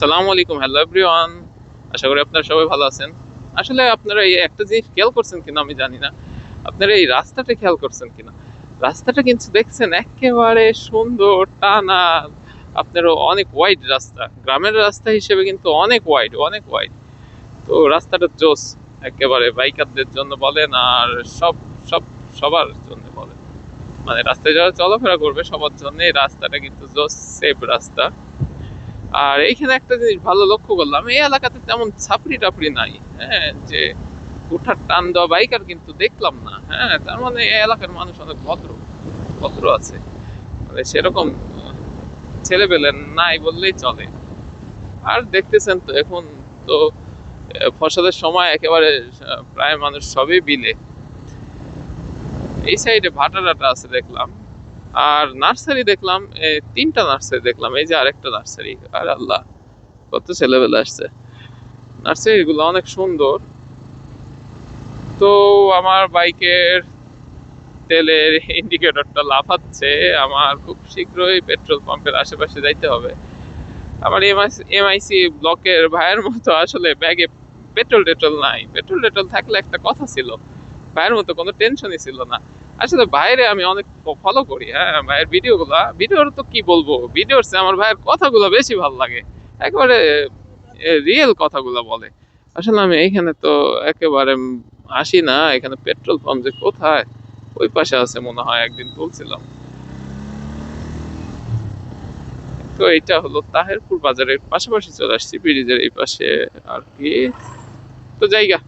সালামু আলাইকুম hello everyone আশা করি আপনারা সবাই ভালো আছেন। আসলে আপনারা এই একটা জিনিস খেয়াল করছেন কিনা আমি জানি না। আপনারা এই রাস্তাটা খেয়াল করছেন কিনা? রাস্তাটা কিন্তু দেখছেন একেবারে সুন্দর, টানা। আপনারও অনেক ওয়াইড রাস্তা। গ্রামের রাস্তা হিসেবে কিন্তু অনেক ওয়াইড অনেক ওয়াইড তো রাস্তাটা জোস, একেবারে বাইকারদের জন্য বলেন আর সব সব, সবার জন্য বলেন। মানে রাস্তায় যারা চলাফেরা করবে, সবার জন্য এই রাস্তাটা কিন্তু জোস সেফ রাস্তা। আর এইখানে একটা জিনিস ভালো লক্ষ্য করলাম, এই এলাকাতে তেমন ছাপড়ি টাপড়ি নাই হ্যাঁ যে উঠার টান দেওয়া বাইকার কিন্তু দেখলাম না হ্যাঁ তার মানে এই এলাকার মানুষ অনেক ভদ্র ভদ্র আছে। মানে সেরকম ছেলেবেলে নাই বললেই চলে। আর দেখতেছেন তো, এখন তো ফসলের সময় একেবারে প্রায় মানুষ সবই বিলে। এই সাইডে ভাটা আছে দেখলাম আর নার্সারি দেখলাম তিনটা নার্সারি দেখলাম, এই যে আরেকটা নার্সারি। আর আল্লাহ, কত ছেলেবেলা আসছে। নার্সারি গুলো অনেক সুন্দর। তো আমার বাইকের তেলের ইন্ডিকেটরটা লাফাচ্ছে, আমার খুব শীঘ্রই পেট্রোল পাম্পের আশেপাশে যাইতে হবে। আমার এমআইসি ব্লকের ভাইয়ের মতো আসলে ব্যাগে পেট্রোল টেট্রোল নাই। পেট্রোল টেট্রোল থাকলে একটা কথা ছিল, ভাইয়ের মতো কোনো টেনশনই ছিল না। আসলে বাইরে আমি অনেক ফলো করি হ্যাঁ ভাইয়ের ভিডিওগুলো। ভিডিওর তো কি বলব? ভিডিওর আমার ভাইয়ের কথাগুলো বেশি ভালো লাগে। একেবারে রিয়েল কথাগুলো বলে। আসলে আমি এইখানে তো একেবারে আসি না। এখানে পেট্রোল পাম্প যে কোথায়? ওই পাশে আছে মনে হয়, একদিন তুলছিলাম তো এটা হলো তাহেরপুর বাজারের পাশাপাশি চলে আসছি, ব্রিজের এই পাশে আর কি। তো জায়গা।